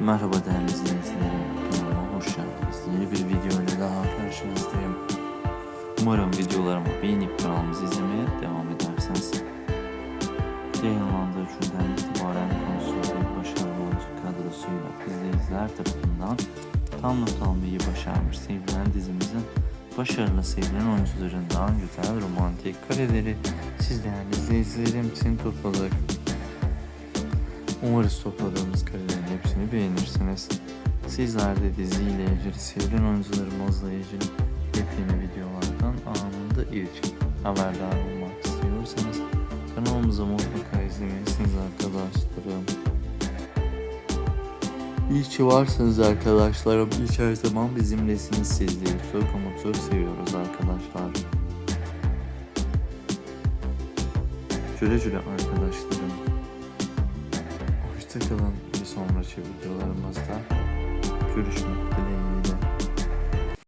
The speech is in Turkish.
Merhaba değerli izleyicilerim. Kanalıma hoş geldiniz. Yeni bir video ile daha karşınızdayım. Umarım videolarımı beğenip kanalımızı izlemeye devam edersiniz. Yayınlandığı günden itibaren konusu ve başarılı oyuncu kadrosuyla izleyiciler tarafından tam not almayı başarmış sevilen dizimizin başarılı sevilen oyuncularından güzel romantik kareleri siz değerli izleyicilerim için topladık. Umarız topladığımız karelerin hepsini beğenirsiniz. Sizler de diziyle ilgili sevilen oyuncularımızla ilgili yepyeni videolardan anında ilk haberdar olmak istiyorsanız kanalımıza mutlaka izlemelisiniz arkadaşlarım. İyi ki varsınız arkadaşlarım. Ki her zaman bizimlesiniz sizleri. Çok çok seviyoruz arkadaşlar. Güle güle arkadaşlarım. Hoşçakalın bir sonraki videolarımızda görüşmek dileğiyle.